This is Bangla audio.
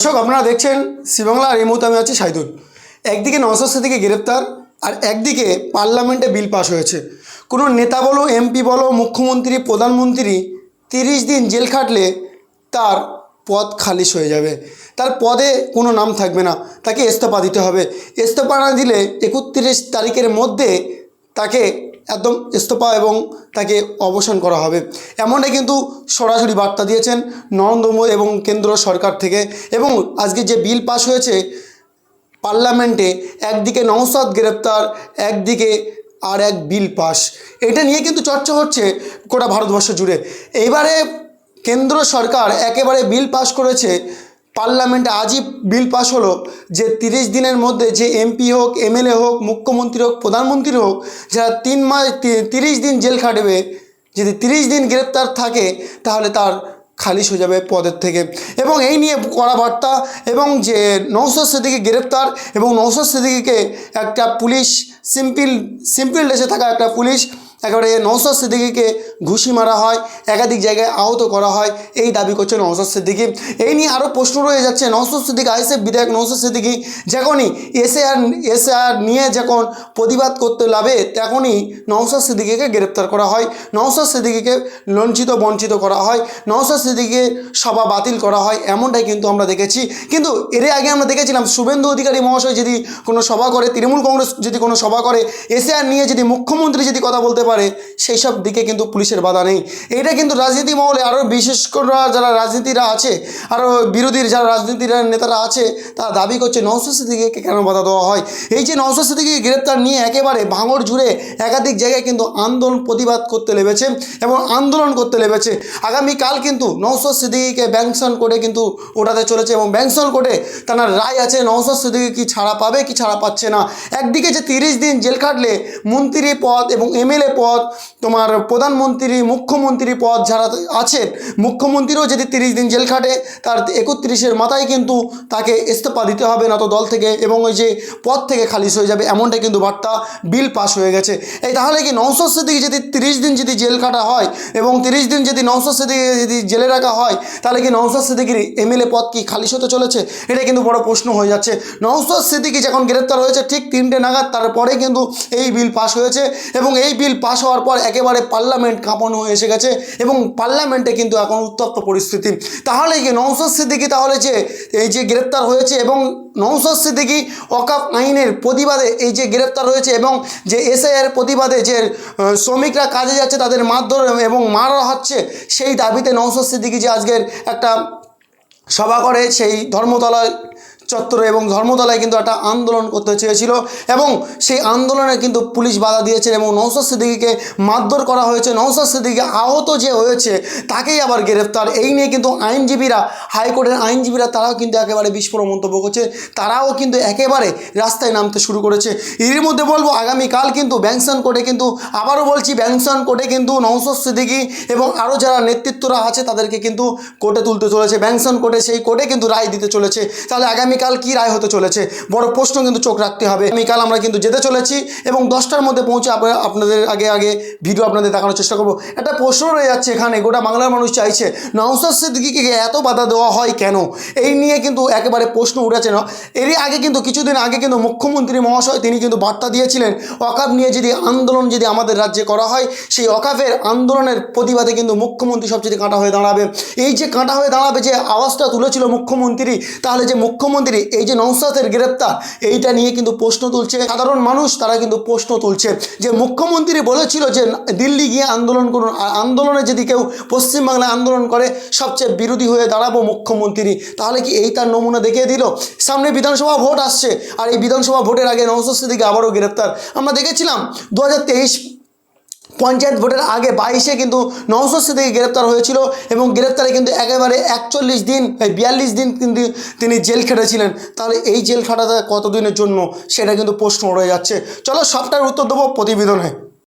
দর্শক, আপনারা দেখছেন শ্রীবাংলার এই মুহূর্তে আমি আছি সাইদুল। একদিকে নওসাদ সিদ্দিকি গ্রেপ্তার, আর একদিকে পার্লামেন্টে বিল পাস হয়েছে। কোনো নেতা বলো, এমপি বলো, মুখ্যমন্ত্রী, প্রধানমন্ত্রী, তিরিশ দিন জেল খাটলে তার পদ খালিশ হয়ে যাবে। তার পদে কোনো নাম থাকবে না। তাকে ইস্তফা দিতে হবে। ইস্তফা না দিলে একত্রিশ তারিখের মধ্যে তাকে একদম ইস্তফা এবং তাকে অবসান করা হবে। এমনটাই কিন্তু সরাসরি বার্তা দিয়েছেন নরেন্দ্র মোদী এবং কেন্দ্র সরকার থেকে এবং আজকে যে বিল পাশ হয়েছে পার্লামেন্টে একদিকে নওসাদ গ্রেপ্তার, একদিকে আর এক বিল পাশ এটা নিয়ে কিন্তু চর্চা হচ্ছে গোটা ভারতবর্ষ জুড়ে। এইবারে কেন্দ্র সরকার একেবারে বিল পাশ করেছে পার্লামেন্টে আজই বিল পাস হলো যে তিরিশ দিনের মধ্যে যে এমপি হোক, এমএলএ হোক, মুখ্যমন্ত্রী হোক, প্রধানমন্ত্রী হোক, যারা তিন মাস তিরিশ দিন জেল খাটবে, যদি তিরিশ দিন গ্রেপ্তার থাকে, তাহলে তার খালিশ হয়ে যাবে পদের থেকে। এবং এই নিয়ে কড়া বার্তা, এবং যে নৌসদ সিদ্দিকি গ্রেপ্তার, এবং নৌসদ সিদ্দিকিকে একটা পুলিশ, সিম্পল সিম্পল ড্রেসে থাকা একটা পুলিশ একেবারে নৌসদ সিদ্দিকিকে ঘুষি মারা হয়, একাধিক জায়গায় আহত করা হয়, এই দাবি করছে নৌসদ সিদ্দিকি। এই নিয়ে আরও প্রশ্ন রয়ে যাচ্ছে নৌসদ সিদ্দিক আইসেফ বিধায়ক নৌসদ সিদ্দিকি যখনই এসএআর এসএআর নিয়ে যখন প্রতিবাদ করতে লাভে, তখনই নৌসদ সিদ্দিকিকে গ্রেপ্তার করা হয়। নৌসদ সিদ্দিকিকে লঞ্চিত, বঞ্চিত করা হয়। নৌসদ সিদ্দিকিকে সভা বাতিল করা হয়, এমনটাই কিন্তু আমরা দেখেছি। কিন্তু এর আগে আমরা দেখেছিলাম শুভেন্দু অধিকারী মহাশয় যদি কোনো সভা করে, তৃণমূল কংগ্রেস যদি কোনো সভা করে এসআর নিয়ে যদি মুখ্যমন্ত্রী যদি কথা বলতে পারে সেই সব দিকে কিন্তু পুলিশের বাধা নেই। এটা কিন্তু রাজনীতি মহলে আরও বিশেষ করে যারা রাজনীতিরা আছে, আরও বিরোধীর যারা রাজনীতির নেতারা আছে, তারা দাবি করছে নওসাদ সিদ্দিকিকে কেন বাধা দেওয়া হয়? এই যে নওসাদ সিদ্দিকি গ্রেপ্তার নিয়ে একেবারে ভাঙড় জুড়ে একাধিক জায়গায় কিন্তু আন্দোলন প্রতিবাদ করতে লেগেছে এবং আন্দোলন করতে লেগেছে আগামীকাল কিন্তু নওসাদ সিদ্দিকিকে ব্যাংশন করে কিন্তু ওঠাতে চলেছে এবং ব্যাংশন করে তার রায় আছে নওসাদ সিদ্দিকি কি ছাড়া পাবে, কি ছাড়া পাচ্ছে না। একদিকে যে তিরিশ দিন জেল খাটলে মন্ত্রী পদ এবং এমএলএ পদ, তোমার প্রধানমন্ত্রী, মুখ্যমন্ত্রী পদ যারা আছেন মুখ্যমন্ত্রীও যদি তিরিশ দিন জেল খাটে, তার একত্রিশের মাথায় কিন্তু তাকে ইস্তফা দিতে হবে না তো দল থেকে এবং ওই যে পদ থেকে খালিশ হয়ে যাবে এমনটাই কিন্তু বার্তা বিল পাস হয়ে গেছে। এই তাহলে কি নৌসদ সিদ্দিকি যদি তিরিশ দিন যদি জেল কাটা হয় এবং তিরিশ দিন যদি নৌসদ সিদ্দিকি যদি জেলে রাখা হয়, তাহলে কি নৌসদ সিদ্দিকির এমএলএ পদ কি খালিশ হতে চলেছে? এটা কিন্তু বড় প্রশ্ন হয়ে যাচ্ছে। নৌসদ সিদ্দিকি যখন গ্রেপ্তার হয়েছে ঠিক তিনটে নাগাদ, তারপরে কিন্তু এই বিল পাস হয়েছে এবং এই বিল পাস হওয়ার পর একেবারে পার্লামেন্ট কাঁপানো হয়ে এসে গেছে এবং পার্লামেন্টে কিন্তু এখন উত্তপ্ত পরিস্থিতি। তাহলে কি নৌসদ সিদ্দিকি তাহলে যে, এই যে গ্রেপ্তার হয়েছে এবং নৌসদ সিদ্দিকি ওয়াকাফ আইনের প্রতিবাদে এই যে গ্রেপ্তার হয়েছে এবং যে এসআইয়ের প্রতিবাদে যে শ্রমিকরা কাজে যাচ্ছে, তাদের মারধর এবং মারা হচ্ছে সেই দাবিতে নৌসদ সিদ্দিকি যে আজকের একটা সভা করে, সেই ধর্মতলায় চত্বরে এবং ধর্মতলায় কিন্তু একটা আন্দোলন করতে চেয়েছিল এবং সেই আন্দোলনে কিন্তু পুলিশ বাধা দিয়েছে এবং নৌসাদ সিদ্দিকিকে মারধর করা হয়েছে। নৌসাদ সিদ্দিকি আহত যে হয়েছে, তাকেই আবার গ্রেফতার। এই নিয়ে কিন্তু আইনজীবীরা, হাইকোর্টের আইনজীবীরা তারাও কিন্তু একেবারে বিস্ফোরক মন্তব্য করছে। তারাও কিন্তু একেবারে রাস্তায় নামতে শুরু করেছে। এর মধ্যে বলব, আগামীকাল কিন্তু ব্যাংশন কোর্টে কিন্তু আবারও বলছি ব্যাংশন কোর্টে কিন্তু নৌসদ সিদ্দিকি এবং আরও যারা নেতৃত্বরা আছে, তাদেরকে কিন্তু কোর্টে তুলতে চলেছে। ব্যাংশন কোর্টে, সেই কোর্টে কিন্তু রায় দিতে চলেছে। তাহলে আগামীকাল কী রায় হতে চলেছে? বড় প্রশ্ন কিন্তু চোখ রাখতে হবে। আগামীকাল আমরা কিন্তু যেতে চলেছি এবং দশটার মধ্যে পৌঁছে আপনাদের আগে আগে ভিডিও আপনাদের দেখানোর চেষ্টা করব। একটা প্রশ্ন রয়ে যাচ্ছে এখানে, গোটা বাংলার মানুষ চাইছে নওসাদ সিদ্দিকিকে এত বাধা দেওয়া হয় কেন? এই নিয়ে কিন্তু একেবারে প্রশ্ন উঠেছে না। এরই আগে কিন্তু, কিছুদিন আগে কিন্তু মুখ্যমন্ত্রী মহাশয় তিনি কিন্তু বার্তা দিয়েছিলেন অকাপ নিয়ে যদি আন্দোলন যদি আমাদের রাজ্যে করা হয়, সেই অকাপের আন্দোলনের প্রতিবাদে কিন্তু মুখ্যমন্ত্রী সবচেয়ে কাঁটা হয়ে দাঁড়াবে। এই যে কাঁটা হয়ে দাঁড়াবে, যে আওয়াজটা তুলেছিল মুখ্যমন্ত্রী, তাহলে যে মুখ্যমন্ত্রী এই যে নৌসাদের গ্রেপ্তার, এইটা নিয়ে কিন্তু প্রশ্ন তুলছে সাধারণ মানুষ, তারা কিন্তু প্রশ্ন তুলছে। যে মুখ্যমন্ত্রী বলেছিল যে দিল্লি গিয়ে আন্দোলন করুন আন্দোলনে যদি কেউ পশ্চিমবাংলায় আন্দোলন করে, সবচেয়ে বিরোধী হয়ে দাঁড়াবো মুখ্যমন্ত্রী, তাহলে কি এই তার নমুনা দেখিয়ে দিল? সামনে বিধানসভা ভোট আসছে, আর এই বিধানসভা ভোটের আগে নৌসাদ সিদ্দিকি আবারও গ্রেপ্তার। আমরা দেখেছিলাম, দু হাজার তেইশ পঞ্চায়েত ভোটের আগে বাইশে কিন্তু নওশো সিদ্দিকি গ্রেপ্তার হয়েছিল এবং গ্রেপ্তারে কিন্তু একেবারে একচল্লিশ দিন বিয়াল্লিশ দিন কিন্তু তিনি জেল খেটেছিলেন। তাহলে এই জেল খাটাতে কতদিনের জন্য? সেটা কিন্তু প্রশ্ন রয়ে যাচ্ছে। চলো সবটার উত্তর দেবো প্রতিবেদনে।